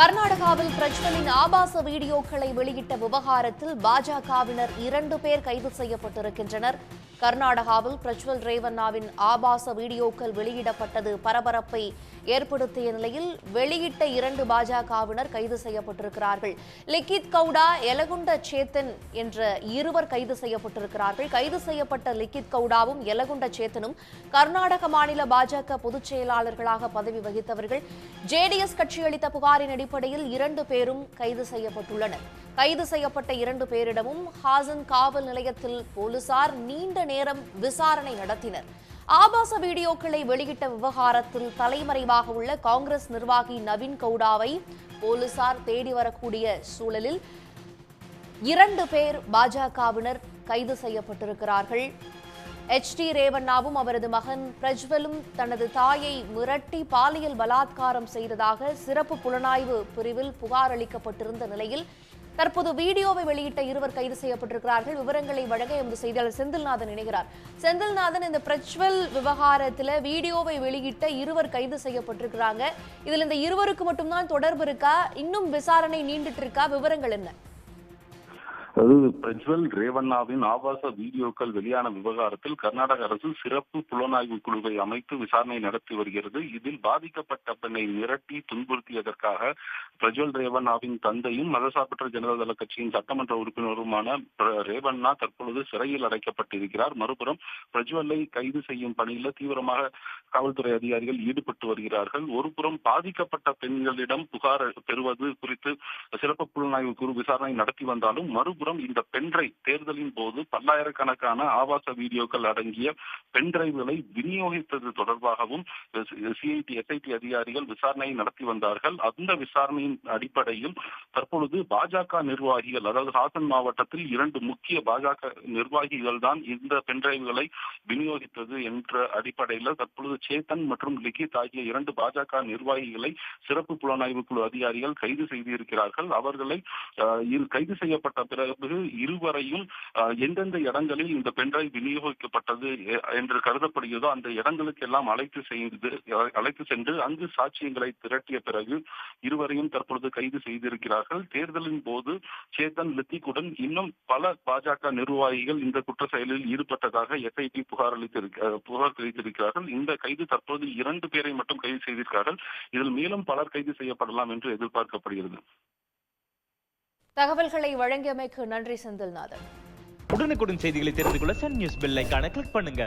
கர்நாடகாவில் பிரஜ்வலின் ஆபாச வீடியோக்களை வெளியிட்ட விவகாரத்தில் பாஜகவினர் இரண்டு பேர் கைது செய்யப்பட்டிருக்கின்றனர். கர்நாடகாவில் பிரஜ்வல் ரேவண்ணாவின் ஆபாச வீடியோக்கள் வெளியிடப்பட்டது பரபரப்பை ஏற்படுத்திய நிலையில் வெளியிட்ட இரண்டு பாஜகவினர் கைது செய்யப்பட்டிருக்கிறார்கள். லிக்கித் கவுடா எலகுண்ட சேத்தன் என்ற இருவர் கைது செய்யப்பட்டிருக்கிறார்கள். கைது செய்யப்பட்ட லிக்கித் கவுடாவும் எலகுண்ட சேத்தனும் கர்நாடக மாநில பாஜக பொதுச் செயலாளர்களாக பதவி வகித்தவர்கள். ஜேடிஎஸ் கட்சி அளித்த புகாரின் அடிப்படையில் இரண்டு பேரும் கைது செய்யப்பட்டுள்ளனர். கைது செய்யப்பட்ட இரண்டு பேரிடமும் ஹாசன் காவல் நிலையத்தில் போலீசார் நீண்ட நேரம் விசாரணை நடத்தினர். ஆபாச வீடியோக்களை வெளியிட்ட விவகாரத்தில் தலைமறைவாக உள்ள காங்கிரஸ் நிர்வாகி நவீன் கவுடாவை போலீசார் தேடி வரக்கூடிய சூழலில் இரண்டு பேர் பாஜகவினர் கைது செய்யப்பட்டிருக்கிறார்கள். எச். டி. ரேவண்ணாவும் அவரது மகன் பிரஜ்வலும் தனது தாயை மிரட்டி பாலியல் பலாத்காரம் செய்ததாக சிறப்பு புலனாய்வு பிரிவில் புகார் அளிக்கப்பட்டிருந்த நிலையில் தற்போது வீடியோவை வெளியிட்ட இருவர் கைது செய்யப்பட்டிருக்கிறார்கள். விவரங்களை வழங்க எமது செய்தியாளர் செந்தில்நாதன் இணைகிறார். செந்தில்நாதன் இந்த பிரஜ்வல் விவகாரத்தில் வீடியோவை வெளியிட்ட இருவர் கைது செய்யப்பட்டிருக்கிறாங்க. இதில் இந்த இருவருக்கு மட்டும்தான் தொடர்பு இருக்கா? இன்னும் விசாரணை நீண்டுட்டு இருக்கா? விவரங்கள் என்ன? அதாவது பிரஜ்வல் ரேவண்ணாவின் ஆபாச வீடியோக்கள் வெளியான விவகாரத்தில் கர்நாடக அரசு சிறப்பு புலனாய்வு குழுவை அமைத்து விசாரணை நடத்தி வருகிறது. இதில் பாதிக்கப்பட்ட பெண்ணை மிரட்டி துன்புறுத்தியதற்காக பிரஜ்வல் ரேவண்ணாவின் தந்தையும் மதசார்பற்ற ஜனதா தள கட்சியின் சட்டமன்ற உறுப்பினருமான ரேவண்ணா தற்பொழுது சிறையில் அடைக்கப்பட்டிருக்கிறார். மறுபுறம் பிரஜ்வலை கைது செய்யும் பணியில் தீவிரமாக காவல்துறை அதிகாரிகள் ஈடுபட்டு வருகிறார்கள். ஒருபுறம் பாதிக்கப்பட்ட பெண்களிடம் புகார் பெறுவது குறித்து சிறப்பு புலனாய்வு குழு விசாரணை நடத்தி வந்தாலும் மறுபுறம் இந்த பென்டிரைவ் தேர்தலின் போது பல்லாயிரக்கணக்கான ஆபாச வீடியோக்கள் அடங்கிய பென்டிரைவ்களை விநியோகித்தது தொடர்பாகவும் சிஐடி எஸ்ஐடி அதிகாரிகள் விசாரணையை நடத்தி வந்தார்கள். அந்த விசாரணையின் அடிப்படையில் தற்பொழுது பாஜக நிர்வாகிகள் அதாவது ஹாசன் மாவட்டத்தில் இரண்டு முக்கிய பாஜக நிர்வாகிகள் தான் இந்த பென்டிரைவ்களை விநியோகித்தது என்ற அடிப்படையில் தற்பொழுது சேத்தன் மற்றும் லிகித் ஆகிய இரண்டு பாஜக நிர்வாகிகளை சிறப்பு புலனாய்வு குழு அதிகாரிகள் கைது செய்திருக்கிறார்கள். அவர்களை கைது செய்யப்பட்ட பிறகு பிறகு இருவரையும் எந்தெந்த இடங்களில் இந்த பென்டிரைவ் விநியோகிக்கப்பட்டது என்று கருதப்படுகிறதோ அந்த இடங்களுக்கு எல்லாம் அழைத்து செய்து அழைத்து சென்று அங்கு சாட்சியங்களை திரட்டிய பிறகு இருவரையும் தற்பொழுது கைது செய்திருக்கிறார்கள். தேர்தலின் போது சேத்தன் லித்திக்குடன் இன்னும் பல பாஜக நிர்வாகிகள் இந்த குற்ற செயலில் ஈடுபட்டதாக எஸ்ஐடி புகார் அளித்திருக்க புகார் தெரிவித்திருக்கிறார்கள் இந்த கைது தற்போது இரண்டு பேரை மட்டும் கைது செய்திருக்கிறார்கள். இதில் மேலும் பலர் கைது செய்யப்படலாம் என்று எதிர்பார்க்கப்படுகிறது. தகவல்களை வழங்கியமைக்கு நன்றி செந்தில்நாதன். உடனுக்குடன் செய்திகளை தெரிந்து கொள்ள சன் நியூஸ் பெல் ஐக்கான கிளிக் பண்ணுங்க.